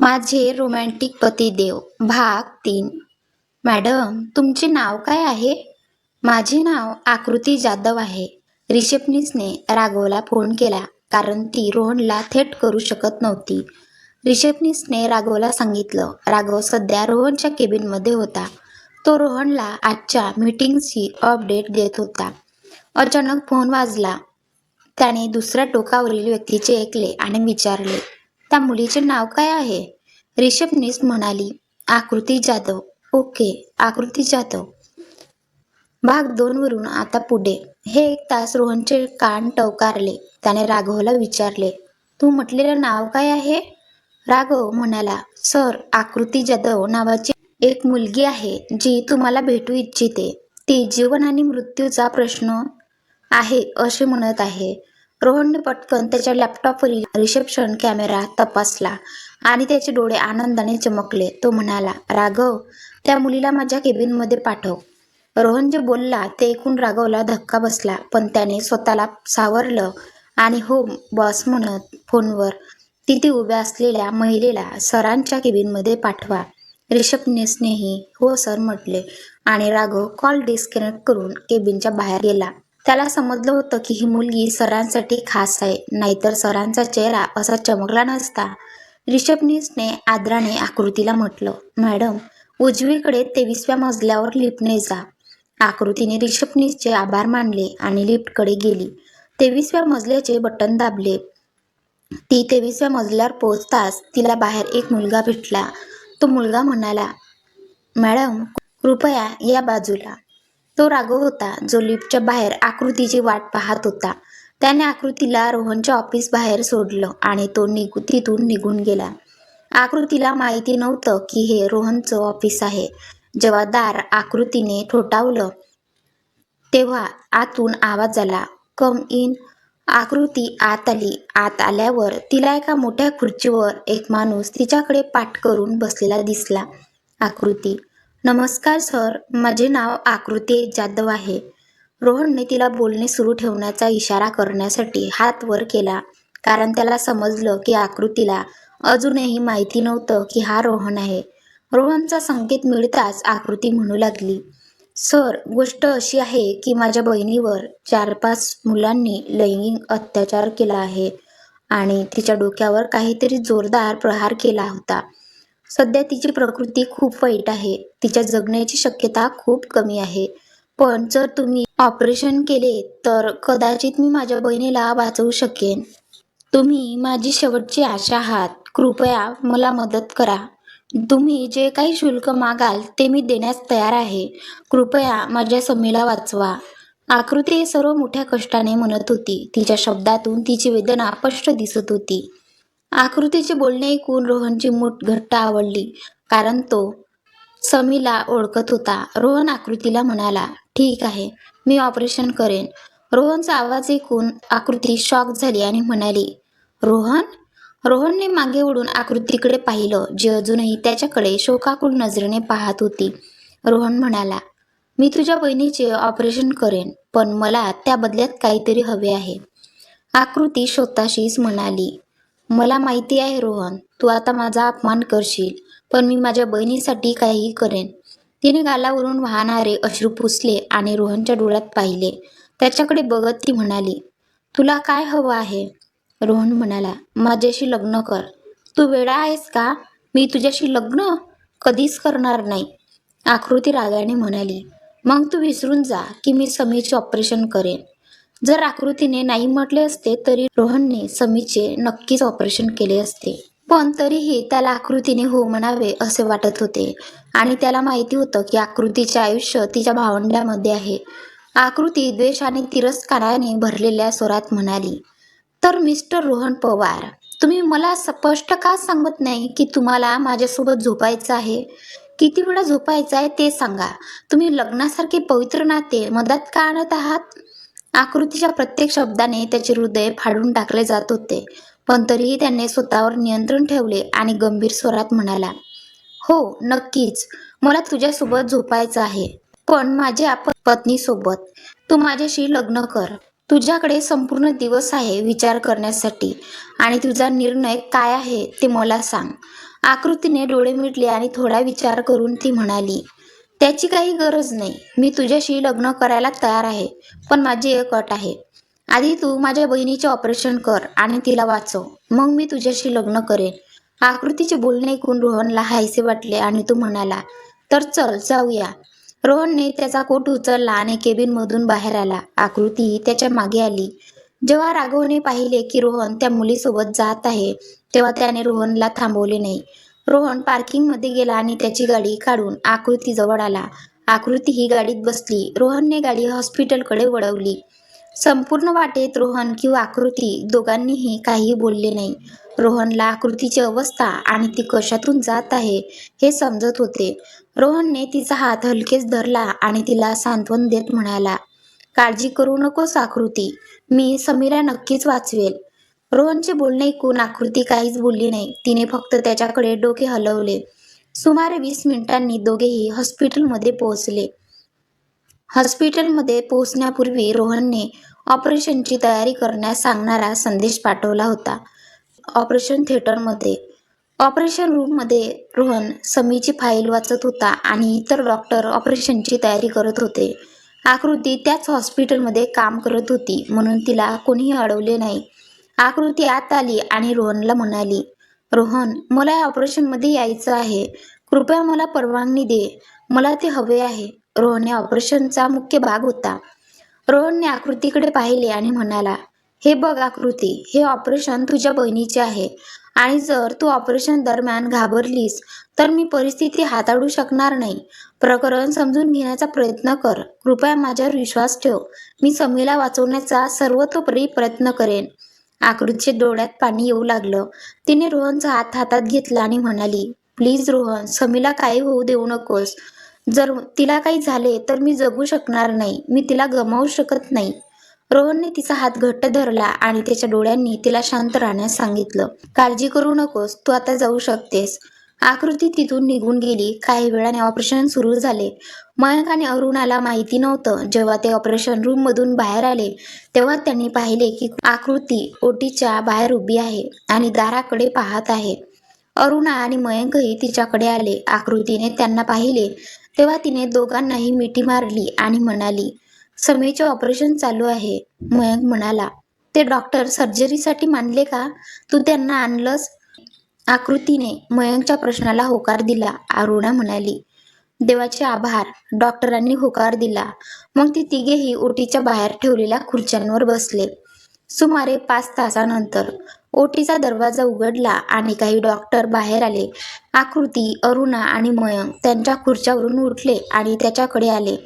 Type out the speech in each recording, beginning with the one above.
माझे रोमॅन्टिक पतिदेव भाग तीन. मॅडम तुमचे नाव काय आहे? माझे नाव आकृती जाधव आहे. रिसेप्शनिस्टने राघवला फोन केला कारण ती रोहनला थेट करू शकत नव्हती. रिसेप्शनिस्टने राघवला सांगितलं राघव सध्या रोहनच्या केबिनमध्ये होता. तो रोहनला आजच्या मीटिंगची अपडेट देत होता. अचानक फोन वाजला. त्याने दुसऱ्या टोकावरील व्यक्तीचे ऐकले आणि विचारले त्या मुलीचे नाव काय आहे? रिसेप्शनिस्ट म्हणाली आकृती जाधव. ओके आकृती जाधव. भाग दोन वरून आता पुढे. हे एक तास रोहनचे कान टवकारले. त्याने राघवला विचारले तू म्हटलेलं नाव काय आहे? राघव म्हणाला सर आकृती जाधव नावाची एक मुलगी आहे जी तुम्हाला भेटू इच्छिते. ती जीवन आणि मृत्यूचा प्रश्न आहे असे म्हणत आहे. रोहनने पटकन त्याच्या लॅपटॉपवरील रिसेप्शन कॅमेरा तपासला आणि त्याचे डोळे आनंदाने चमकले. तो म्हणाला राघव त्या मुलीला माझ्या केबिनमध्ये पाठव. रोहन जे बोलला ते ऐकून राघवला धक्का बसला पण त्याने स्वतःला सावरलं आणि हो बॉस म्हणत फोनवर तिथे उभ्या असलेल्या महिलेला सरांच्या केबिनमध्ये पाठवा. रिसेप्शनिस्टनेही हो सर म्हटले आणि राघव कॉल डिस्कनेक्ट करून केबिनच्या बाहेर गेला. त्याला समजलं होतं की ही मुलगी सरांसाठी खास आहे नाहीतर सरांचा चेहरा असा चमकला नसता. रिसेप्शनिस्टने आदराने आकृतीला म्हटलं मॅडम उजवीकडे तेवीसव्या मजल्यावर लिफ्टने जा. आकृतीने रिसेप्शनिस्टचे आभार मानले आणि लिफ्टकडे गेली. तेवीसव्या मजल्याचे बटन दाबले. ती तेवीसव्या मजल्यावर पोहोचताच तिला बाहेर एक मुलगा भेटला. तो मुलगा म्हणाला मॅडम कृपया या बाजूला. तो राघव होता. जो लिफ्टच्या बाहेर आकृतीची वाट पाहत होता. त्याने आकृतीला रोहनच्या ऑफिस बाहेर सोडलं आणि तो निघू तिथून निघून गेला. आकृतीला माहिती नव्हतं की हे रोहनचं ऑफिस आहे. जेव्हा दार आकृतीने ठोठावलं तेव्हा आतून आवाज आला कम इन. आकृती आत आली. आत आल्यावर तिला एका मोठ्या खुर्चीवर एक माणूस तिच्याकडे पाठ करून बसलेला दिसला. आकृती नमस्कार सर. माझे नाव आकृती जाधव आहे. रोहनने तिला बोलणे सुरू ठेवण्याचा इशारा करण्यासाठी हात वर केला कारण त्याला समजलं की आकृतीला अजूनही माहिती नव्हतं की हा रोहन आहे. रोहनचा संकेत मिळताच आकृती म्हणू लागली सर गोष्ट अशी आहे की माझ्या बहिणीवर चार पाच मुलांनी लैंगिक अत्याचार केला आहे आणि तिच्या डोक्यावर काहीतरी जोरदार प्रहार केला होता. सध्या तिची प्रकृती खूप वाईट आहे. तिच्या जगण्याची शक्यता खूप कमी आहे. पण जर तुम्ही ऑपरेशन केले तर कदाचित मी माझ्या बहिणीला वाचवू शकेन. तुम्ही माझी शेवटची आशा आहात. कृपया मला मदत करा. तुम्ही जे काही शुल्क मागाल ते मी देण्यास तयार आहे. कृपया माझ्या समीला वाचवा. आकृती हे सर्व मोठ्या कष्टाने म्हणत होती. तिच्या शब्दातून तिची वेदना स्पष्ट दिसत होती. आकृतीचे बोलणे ऐकून रोहनची मूठ घट्ट आवडली कारण तो समीला ओळखत होता. रोहन आकृतीला म्हणाला ठीक आहे मी ऑपरेशन करेन. रोहनचा आवाज ऐकून आकृती शॉक झाली आणि म्हणाली रोहन? रोहनने मागे ओढून आकृतीकडे पाहिलं जी अजूनही त्याच्याकडे शोकाकुल नजरेने पाहत होती. रोहन म्हणाला मी तुझ्या बहिणीचे ऑपरेशन करेन पण मला त्या बदल्यात काहीतरी हवे आहे. आकृती स्वतःशीच म्हणाली मला माहिती आहे रोहन तू आता माझा अपमान करशील पण मी माझ्या बहिणीसाठी काहीही करेन. तिने गालावरून वाहणारे अश्रू पुसले आणि रोहनच्या डोळ्यात पाहिले. त्याच्याकडे बघत ती म्हणाली तुला काय हवं आहे? रोहन म्हणाला माझ्याशी लग्न कर. तू वेडा आहेस का? मी तुझ्याशी लग्न कधीच करणार नाही. आकृती रागाने म्हणाली मग तू विसरून जा की मी समीरचे ऑपरेशन करेन. जर आकृतीने नाही म्हटले असते तरी रोहनने समीचे नक्कीच ऑपरेशन केले असते. पण तरीही त्याला आकृतीने हो म्हणावे असे वाटत होते. आणि त्याला माहिती होतं की आकृतीचे आयुष्य तिच्या भावंड्यामध्ये आहे. आकृती द्वेष आणि तिरस्काराने भरलेल्या स्वरात म्हणाली तर मिस्टर रोहन पवार तुम्ही मला स्पष्ट का सांगत नाही की तुम्हाला माझ्यासोबत झोपायचं आहे? किती वेळा झोपायचं आहे ते सांगा. तुम्ही लग्नासारखे पवित्र नाते मदत का आणत आहात? आकृतीच्या प्रत्येक शब्दाने त्याचे हृदय फाडून टाकले जात होते. पण तरीही त्याने स्वतःवर नियंत्रण ठेवले आणि गंभीर स्वरात म्हणाला हो नक्कीच. मला तुझ्यासोबत झोपायचं आहे. पण माझ्या पत्नीसोबत. तू माझ्याशी लग्न कर. तुझ्याकडे संपूर्ण दिवस आहे विचार करण्यासाठी. आणि तुझा निर्णय काय आहे ते मला सांग. आकृतीने डोळे मिटले आणि थोडा विचार करून ती म्हणाली त्याची काही गरज नाही. मी तुझ्याशी लग्न करायला तयार आहे पण माझी एक अट आहे. आधी तू माझ्या बहिणीचे ऑपरेशन कर आणि तिला वाचव. मग मी तुझ्याशी लग्न करेन. आकृतीचे बोलणे ऐकून रोहनला हायसे वाटले आणि तो म्हणाला तर चल जाऊया. रोहनने त्याचा कोट उचलला आणि केबिनमधून बाहेर आला. आकृती त्याच्यामागे आली. जेव्हा राघवने पाहिले की रोहन त्या मुलीसोबत जात आहे तेव्हा त्याने रोहनला थांबवले नाही. रोहन पार्किंगमध्ये गेला आणि त्याची गाडी काढून आकृती जवळ आला. आकृती ही गाडीत बसली. रोहनने गाडी हॉस्पिटलकडे वळवली. संपूर्ण वाटेत रोहन किंवा आकृती दोघांनीही काही बोलले नाही. रोहनला आकृतीची अवस्था आणि ती कशातून जात आहे हे समजत होते. रोहनने तिचा हात हलकेच धरला आणि तिला सांत्वन देत म्हणाला काळजी करू नकोस आकृती. मी समीरा नक्कीच वाचवेल. रोहनचे बोलणे ऐकून आकृती काहीच बोलली नाही. तिने फक्त त्याच्याकडे डोके हलवले. सुमारे वीस मिनिटांनी दोघेही हॉस्पिटलमध्ये पोहोचले. हॉस्पिटलमध्ये पोहोचण्यापूर्वी रोहनने ऑपरेशनची तयारी करण्यास सांगणारा संदेश पाठवला होता. ऑपरेशन थिएटरमध्ये. ऑपरेशन रूममध्ये रोहन समीची फाईल वाचत होता आणि इतर डॉक्टर ऑपरेशनची तयारी करत होते. आकृती त्याच हॉस्पिटलमध्ये काम करत होती म्हणून तिला कोणीही अडवले नाही. आकृती आत आली आणि रोहनला म्हणाली रोहन मला या ऑपरेशनमध्ये यायचं आहे. कृपया मला परवानगी दे. मला ते हवे आहे. रोहन या ऑपरेशनचा मुख्य भाग होता. रोहनने आकृतीकडे पाहिले आणि म्हणाला हे बघ आकृती हे ऑपरेशन तुझ्या बहिणीचे आहे. आणि जर तू ऑपरेशन दरम्यान घाबरलीस तर मी परिस्थिती हाताळू शकणार नाही. प्रकरण समजून घेण्याचा प्रयत्न कर. कृपया माझ्यावर विश्वास ठेव. मी समीला वाचवण्याचा सर्वतोपरी प्रयत्न करेन. आकृतीच्या डोळ्यात पाणी येऊ लागलं. तिने रोहनचा हात हातात घेतला आणि म्हणाली प्लीज रोहन समीला काही होऊ देऊ नकोस. जर तिला काही झाले तर मी जगू शकणार नाही. मी तिला गमावू शकत नाही. रोहनने तिचा हात घट्ट धरला आणि त्याच्या डोळ्यांनी तिला शांत राहण्यास सांगितलं काळजी करू नकोस. तू आता जाऊ शकतेस. आकृती तिथून निघून गेली. काही वेळाने ऑपरेशन सुरू झाले. मयंक आणि अरुणाला माहिती नव्हतं. जेव्हा ते ऑपरेशन रूम मधून बाहेर आले तेव्हा त्यांनी पाहिले की आकृती ओटीच्या बाहेर उभी आहे आणि दाराकडे पाहत आहे. अरुणा आणि मयंकही तिच्याकडे आले. आकृतीने त्यांना पाहिले. तेव्हा तिने दोघांनाही मिठी मारली आणि म्हणाली समीचे ऑपरेशन चालू आहे. मयंक म्हणाला ते डॉक्टर सर्जरीसाठी मानले का? तू त्यांना आणलंस? आकृतीने मयंकच्या प्रश्नाला होकार दिला. अरुणा म्हणाली देवाचे आभार. डॉक्टरांनी होकार दिला. मग ती तिघेही ओटीच्या बाहेर ठेवलेल्या खुर्च्यांवर बसले. सुमारे पाच तासानंतर ओटीचा दरवाजा उघडला आणि काही डॉक्टर बाहेर आले. आकृती अरुणा आणि मयंक त्यांच्या खुर्च्यावरून उठले आणि त्याच्याकडे आले.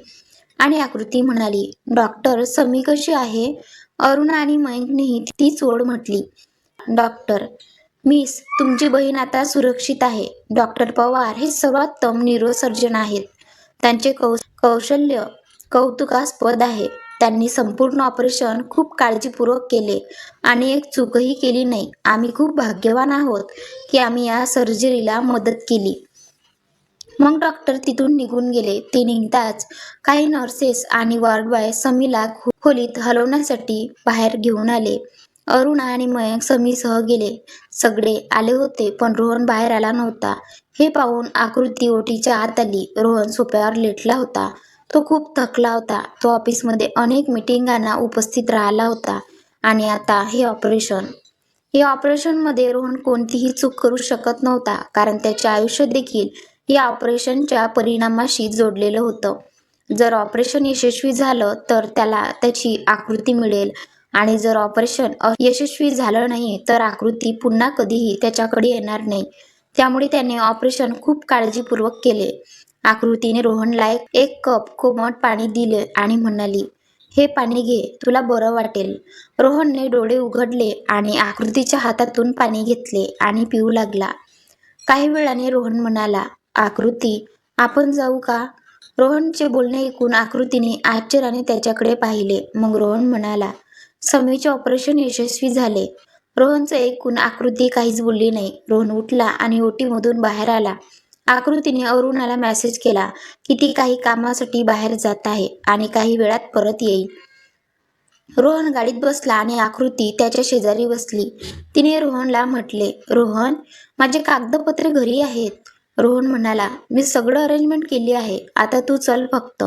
आणि आकृती म्हणाली डॉक्टर समी कशी आहे? अरुणा आणि मयंकनेही ती ओढ म्हटली. डॉक्टर मिस तुमची बहीण आता सुरक्षित आहे. डॉक्टर पवार हे सर्वोत्तम न्यूरोसर्जन आहेत. त्यांचे कौ कौशल्य कौतुकास्पद आहे. त्यांनी संपूर्ण ऑपरेशन खूप काळजीपूर्वक केले आणि एक चूकही केली नाही. आम्ही खूप भाग्यवान आहोत की आम्ही या सर्जरीला मदत केली. मग डॉक्टर तिथून निघून गेले. ते निघताच काही नर्सेस आणि वॉर्ड बॉय समीला खो- खोलीत हलवण्यासाठी बाहेर घेऊन आले. अरुणा आणि मयंक समीसह गेले. सगळे आले होते पण रोहन बाहेर आला नव्हता. हे पाहून आकृती ओटीच्या आत आली. रोहन सोप्यावर लेटला होता. तो खूप थकला होता. तो ऑफिसमध्ये अनेक मिटिंगांना उपस्थित राहिला होता. आणि आता हे ऑपरेशन. हे ऑपरेशनमध्ये रोहन कोणतीही चूक करू शकत नव्हता कारण त्याचे आयुष्य देखील या ऑपरेशनच्या परिणामाशी जोडलेलं होतं. जर ऑपरेशन यशस्वी झालं तर त्याला त्याची आकृती मिळेल. आणि जर ऑपरेशन यशस्वी झालं नाही तर आकृती पुन्हा कधीही त्याच्याकडे येणार नाही. त्यामुळे त्याने ऑपरेशन खूप काळजीपूर्वक केले. आकृतीने रोहनला एक- एक कप कोमट पाणी दिले आणि म्हणाली हे पाणी घे तुला बरं वाटेल. रोहनने डोळे उघडले आणि आकृतीच्या हातातून पाणी घेतले आणि पिऊ लागला. काही वेळाने रोहन म्हणाला आकृती आपण जाऊ का? रोहनचे बोलणे ऐकून आकृतीने आश्चर्याने त्याच्याकडे पाहिले. मग रोहन म्हणाला समीचे ऑपरेशन यशस्वी झाले. रोहनचं ऐकून आकृती काहीच बोलली नाही. रोहन उठला आणि ओटीमधून बाहेर आला. आकृतीने अरुणाला मेसेज केला की ती काही कामासाठी बाहेर जात आहे आणि काही वेळात परत येईल. रोहन गाडीत बसला आणि आकृती त्याच्या शेजारी बसली. तिने रोहनला म्हटले रोहन माझे कागदपत्रे घरी आहेत. रोहन म्हणाला मी सगळं अरेंजमेंट केली आहे. आता तू चल फक्त.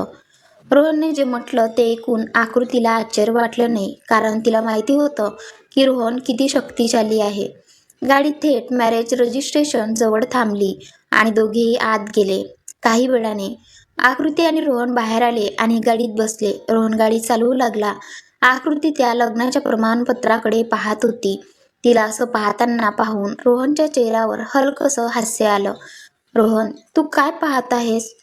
रोहनने जे म्हटलं ते ऐकून आकृतीला आश्चर्य वाटलं नाही कारण तिला माहिती होतं की रोहन किती शक्तिशाली आहे. गाडी थेट मॅरेज रजिस्ट्रेशन जवळ थांबली आणि दोघेही आत गेले. काही वेळाने आकृती आणि रोहन बाहेर आले आणि गाडीत बसले. रोहन गाडी चालवू लागला. आकृती त्या लग्नाच्या प्रमाणपत्राकडे पाहत होती. तिला असं पाहताना पाहून रोहनच्या चेहऱ्यावर हलकसं हास्य आलं. रोहन तू काय पाहत आहेस?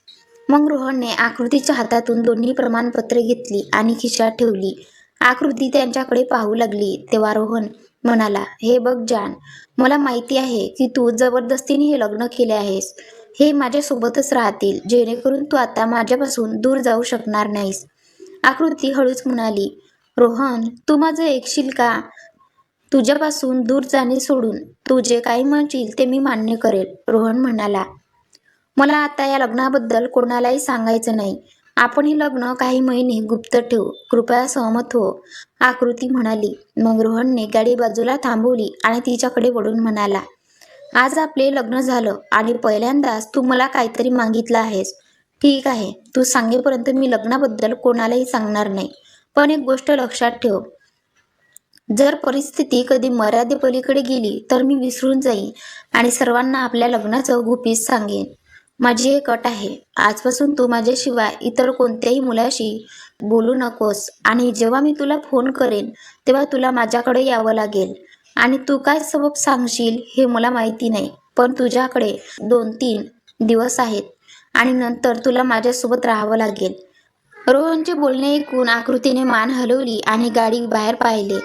मग रोहनने आकृतीच्या हातातून दोन्ही प्रमाणपत्रे घेतली आणि खिशात ठेवली. आकृती त्यांच्याकडे पाहू लागली तेव्हा रोहन म्हणाला हे बघ जान मला माहिती आहे की तू जबरदस्तीने हे लग्न केले आहेस. हे माझ्यासोबतच राहतील जेणेकरून तू आता माझ्यापासून दूर जाऊ शकणार नाहीस. आकृती हळूच म्हणाली रोहन तू माझं ऐकशील का? तुझ्यापासून दूर जाणे सोडून तू जे काही म्हणशील ते मी मान्य करेल. रोहन म्हणाला मला आता या लग्नाबद्दल कोणालाही सांगायचं नाही. आपण हे लग्न काही महिने गुप्त ठेवू कृपया सहमत हो आकृती म्हणाली. मग रोहनने गाडी बाजूला थांबवली आणि तिच्याकडे वळून म्हणाला आज आपले लग्न झालं आणि पहिल्यांदाच तू मला काहीतरी मागितलं आहेस. ठीक आहे तू सांगेपर्यंत मी लग्नाबद्दल कोणालाही सांगणार नाही. पण एक गोष्ट लक्षात ठेव. जर परिस्थिती कधी मर्यादेपलीकडे गेली तर मी विसरून जाईन आणि सर्वांना आपल्या लग्नाचं गुपित सांगेन. माझी एक अट आहे. आजपासून तू माझ्याशिवाय इतर कोणत्याही मुलाशी बोलू नकोस. आणि जेव्हा मी तुला फोन करेन तेव्हा तुला माझ्याकडे यावं लागेल. आणि तू काय सबब सांगशील हे मला माहिती नाही पण तुझ्याकडे दोन तीन दिवस आहेत आणि नंतर तुला माझ्यासोबत राहावं लागेल. रोहनचे बोलणे ऐकून आकृतीने मान हलवली आणि गाडी बाहेर पाहिले.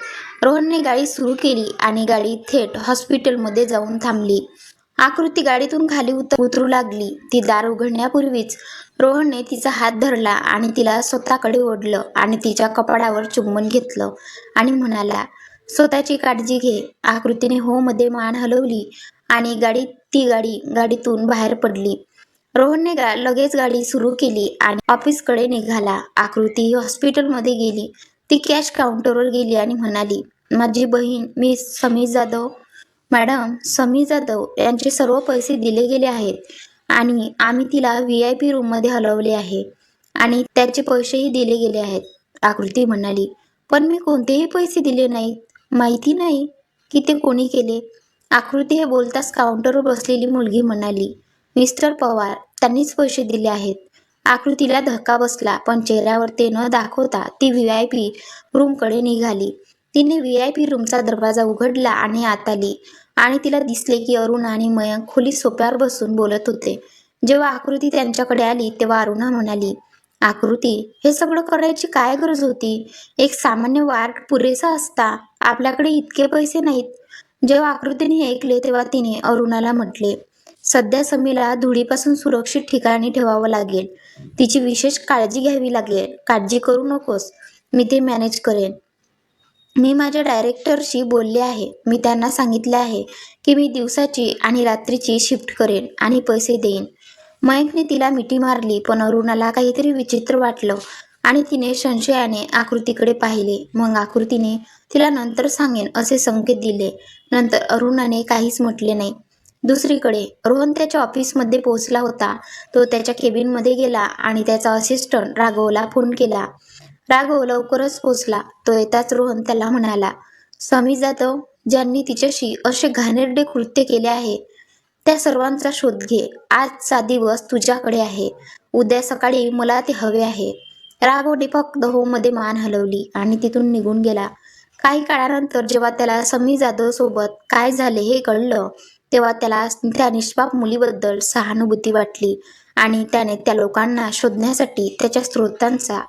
रोहनने गाडी सुरू केली आणि गाडी थेट हॉस्पिटलमध्ये जाऊन थांबली. आकृती गाडीतून खाली उत उतरू लागली. ती दार उघडण्यापूर्वीच रोहनने तिचा हात धरला आणि तिला स्वतःकडे ओढलं आणि तिच्या कपाडावर चुंबन घेतलं आणि म्हणाला स्वतःची काळजी घे आकृतीने हो मध्ये मान हलवली आणि गाडी ती गाडी गाडीतून बाहेर पडली. रोहनने गा लगेच गाडी सुरू केली आणि ऑफिसकडे निघाला. आकृती हॉस्पिटलमध्ये गेली. ती कॅश काउंटरवर गेली आणि म्हणाली माझी बहीण मी समीर जाधव मॅडम समी जाधव यांचे सर्व पैसे दिले गेले आहेत आणि आम्ही तिला व्ही आय पी रूममध्ये हलवले आहे आणि त्याचे पैसेही दिले गेले आहेत. आकृती म्हणाली पण मी कोणतेही पैसे दिले नाहीत. माहिती नाही की ते कोणी केले. आकृती हे बोलताच काउंटरवर बसलेली मुलगी म्हणाली मिस्टर पवार त्यांनीच पैसे दिले आहेत. आकृतीला धक्का बसला पण चेहऱ्यावर ते न दाखवता ती व्ही आय पी रूमकडे निघाली. तिने व्ही आय पी रूमचा दरवाजा उघडला आणि आत आली. आणि तिला दिसले की अरुण आणि मयंक खोली सोप्यावर बसून बोलत होते. जेव्हा आकृती त्यांच्याकडे आली तेव्हा अरुणा म्हणाली आकृती हे सगळं करायची काय गरज होती? एक सामान्य वार्ड पुरेसा असता. आपल्याकडे इतके पैसे नाहीत. जेव्हा आकृतीने ऐकले तेव्हा तिने अरुणाला म्हटले सध्या समीला धुळीपासून सुरक्षित ठिकाणी ठेवावं लागेल. तिची विशेष काळजी घ्यावी लागेल. काळजी करू नकोस. मी ते मॅनेज करेन. मी माझ्या डायरेक्टरशी बोलले आहे. मी त्यांना सांगितले आहे की मी दिवसाची आणि रात्रीची शिफ्ट करेन आणि पैसे देईन. मयंकने तिला मिठी मारली पण अरुणाला काहीतरी विचित्र वाटलं आणि तिने संशयाने आकृतीकडे पाहिले. मग आकृतीने तिला नंतर सांगेन असे संकेत दिले. नंतर अरुणाने काहीच म्हटले नाही. दुसरीकडे रोहन त्याच्या ऑफिसमध्ये पोहोचला होता. तो त्याच्या केबिनमध्ये गेला आणि त्याचा असिस्टंट राघवला फोन केला. राघव लवकरच पोचला. तो येताच रोहन त्याला म्हणाला समी जाधव ज्यांनी तिच्याशी असे घाणेरडे कृत्य केले आहे त्या सर्वांचा शोध घे. आजचा दिवस तुझ्याकडे आहे. उद्या सकाळी मला ते हवे आहे. राघवने फक्त हो मध्ये मान हलवली आणि तिथून निघून गेला. काही काळानंतर जेव्हा त्याला समी जाधव सोबत काय झाले हे कळलं तेव्हा त्याला त्या निष्पाप मुलीबद्दल सहानुभूती वाटली आणि त्याने त्या लोकांना शोधण्यासाठी त्याच्या स्रोतांचा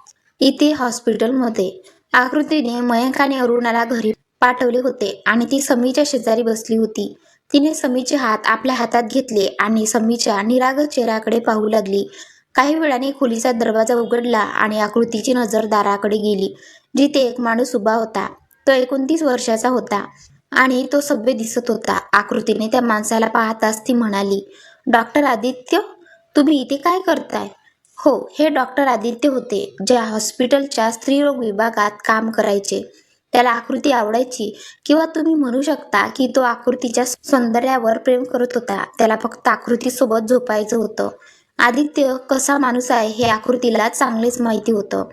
इथे हॉस्पिटलमध्ये. आकृतीने मयंक आणि अरुणाला घरी पाठवले होते आणि ती समीच्या शेजारी बसली होती. तिने समीचे हात आपल्या हातात घेतले आणि समीच्या निरागस चेहऱ्याकडे पाहू लागली. काही वेळाने खोलीचा दरवाजा उघडला आणि आकृतीची नजर दाराकडे गेली जिथे एक माणूस उभा होता. तो एकोणतीस वर्षाचा होता आणि तो सभ्य दिसत होता. आकृतीने त्या माणसाला पाहताच ती म्हणाली डॉक्टर आदित्य तुम्ही इथे काय करताय? हो हे डॉक्टर आदित्य होते जे हॉस्पिटलच्या स्त्रीरोग विभागात काम करायचे. त्याला आकृती आवडायची. किंवा तुम्ही म्हणू शकता की तो आकृतीच्या सौंदर्यावर प्रेम करत होता. त्याला फक्त आकृतीसोबत झोपायचं होतं. आदित्य कसा माणूस आहे हे आकृतीला चांगलेच माहिती होतं.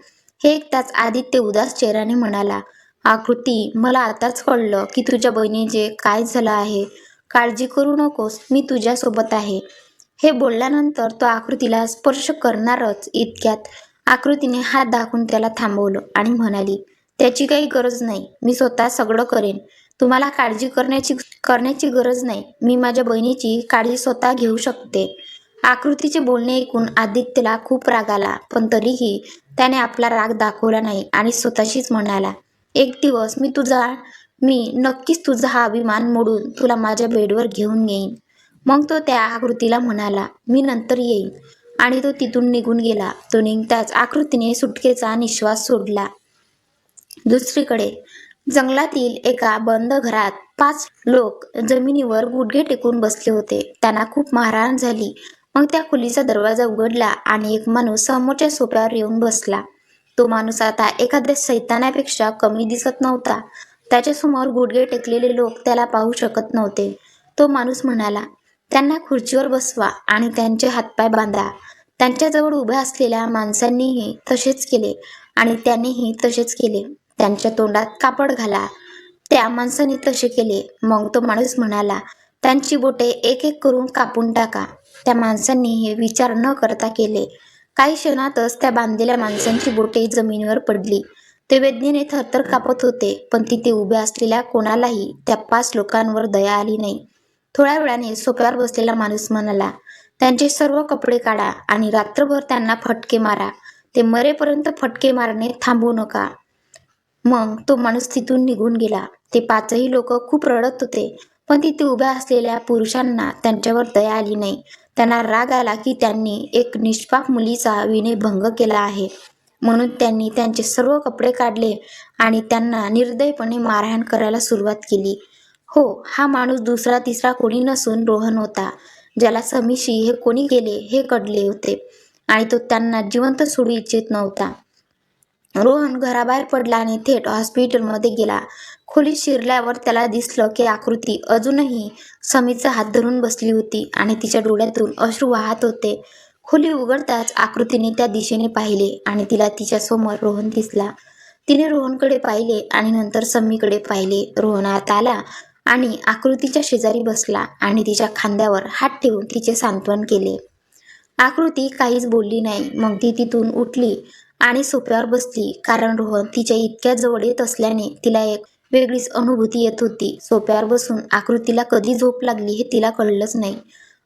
हे एकदाच आदित्य उदास चेहऱ्याने म्हणाला आकृती मला आताच कळलं की तुझ्या बहिणीचे काय झालं आहे. काळजी करू नकोस मी तुझ्यासोबत आहे. हे बोलल्यानंतर तो आकृतीला स्पर्श करणारच इतक्यात आकृतीने हात दाखवून त्याला थांबवलं आणि म्हणाली त्याची काही गरज नाही मी स्वतः सगळं करेन. तुम्हाला काळजी करण्याची करण्याची गरज नाही. मी माझ्या बहिणीची काळजी स्वतः घेऊ शकते. आकृतीचे बोलणे ऐकून आदित्यला खूप राग आला पण तरीही त्याने आपला राग दाखवला नाही आणि स्वतःशीच म्हणाला एक दिवस मी तुझा मी नक्कीच तुझा हा अभिमान मोडून तुला माझ्या बेडवर घेऊन येईन. मग तो त्या आकृतीला म्हणाला मी नंतर येईन. आणि तो तिथून निघून गेला. तो निघताच आकृतीने सुटकेचा निश्वास सोडला. दुसरीकडे जंगलातील एका बंद घरात पाच लोक जमिनीवर गुडघे टेकून बसले होते. त्यांना खूप मारहाण झाली. मग त्या खोलीचा दरवाजा उघडला आणि एक माणूस समोरच्या सोप्यावर येऊन बसला. तो माणूस आता एखाद्या सैतानापेक्षा कमी दिसत नव्हता. त्याच्यासमोर गुडघे टेकलेले लोक त्याला पाहू शकत नव्हते. तो माणूस म्हणाला त्यांना खुर्चीवर बसवा आणि त्यांचे हातपाय बांधा. त्यांच्याजवळ उभ्या असलेल्या माणसांनीही तसेच केले आणि त्यांनीही तसेच केले. त्यांच्या तोंडात कापड घाला. त्या माणसाने तसे केले. मग तो माणूस म्हणाला त्यांची बोटे एक एक करून कापून टाका. त्या माणसांनी हे विचार न करता केले. काही क्षणातच त्या बांधलेल्या माणसांची बोटे जमिनीवर पडली. ते वेदनेने थरथर कापत होते पण तिथे उभ्या असलेल्या कोणालाही त्या पाच लोकांवर दया आली नाही. थोड्या वेळाने सोप्यावर बसलेला माणूस म्हणाला त्यांचे सर्व कपडे काढा आणि रात्रभर त्यांना फटके मारा. ते मरेपर्यंत फटके मारणे थांबवू नका. मग तो माणूस तिथून निघून गेला. ते पाचही लोक खूप रडत होते पण तिथे उभ्या असलेल्या पुरुषांना त्यांच्यावर दया आली नाही. त्यांना राग आला की त्यांनी एक निष्पाप मुलीचा विनयभंग केला आहे. म्हणून त्यांनी त्यांचे सर्व कपडे काढले आणि त्यांना निर्दयपणे मारहाण करायला सुरुवात केली. हो हा माणूस दुसरा तिसरा कोणी नसून रोहन होता. ज्याला समीशी हे कोणी गेले हे कळले होते. आणि तो त्यांना जिवंत सोडू इच्छित नव्हता. रोहन घराबाहेर पडला आणि थेट हॉस्पिटलमध्ये गेला. खोलीत शिरल्यावर त्याला दिसलं की आकृती अजूनही समीचा हात धरून बसली होती आणि तिच्या डोळ्यातून अश्रू वाहत होते. खोली उघडताच आकृतीने त्या दिशेने पाहिले आणि तिला तिच्या समोर रोहन दिसला. तिने रोहनकडे पाहिले आणि नंतर समीकडे पाहिले. रोहन आत आला. आणि आकृतीच्या शेजारी बसला आणि तिच्या खांद्यावर हात ठेवून तिचे सांत्वन केले. आकृती काहीच बोलली नाही. मग ती तिथून उठली आणि सोप्यावर बसली. कारण रोहन तिच्या इतक्या जवळ येत असल्याने तिला एक वेगळीच अनुभूती येत होती. सोप्यावर बसून आकृतीला कधी झोप लागली हे तिला कळलंच नाही.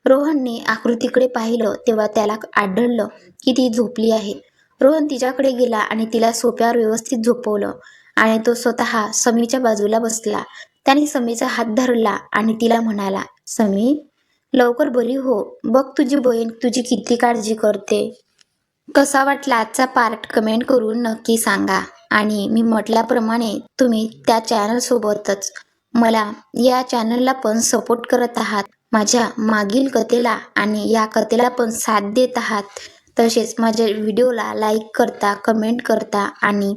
रोहनने आकृतीकडे पाहिलं तेव्हा त्याला आढळलं की ती झोपली आहे. रोहन तिच्याकडे गेला आणि तिला सोप्यावर व्यवस्थित झोपवलं आणि तो स्वतः समीच्या बाजूला बसला. त्याने समीचा हात धरला आणि तिला म्हणाला समी लवकर बरी हो. बघ तुझी बहीण तुझी किती काळजी करते. कसा वाटला आजचा पार्ट कमेंट करून नक्की सांगा. आणि मी म्हटल्याप्रमाणे तुम्ही त्या चॅनलसोबतच मला या चॅनलला पण सपोर्ट करत आहात. माझ्या मागील कथेला आणि या कथेला पण साथ देत आहात. तसेच माझ्या व्हिडिओला लाईक करता कमेंट करता आणि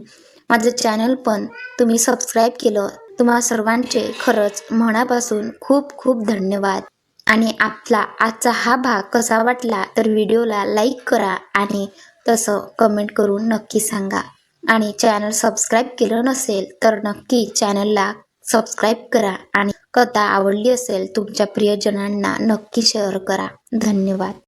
माझं चॅनल पण तुम्ही सबस्क्राईब केलं तुम्हा सर्वांचे खरंच मनापासून खूप खूप धन्यवाद. आणि आपला आजचा हा भाग कसा वाटला तर व्हिडिओला लाईक करा आणि तसं कमेंट करून नक्की सांगा. आणि चॅनल सबस्क्राईब केलं नसेल तर नक्की चॅनलला सबस्क्राईब करा आणि कथा आवडली असेल तुमच्या प्रियजनांना नक्की शेअर करा. धन्यवाद.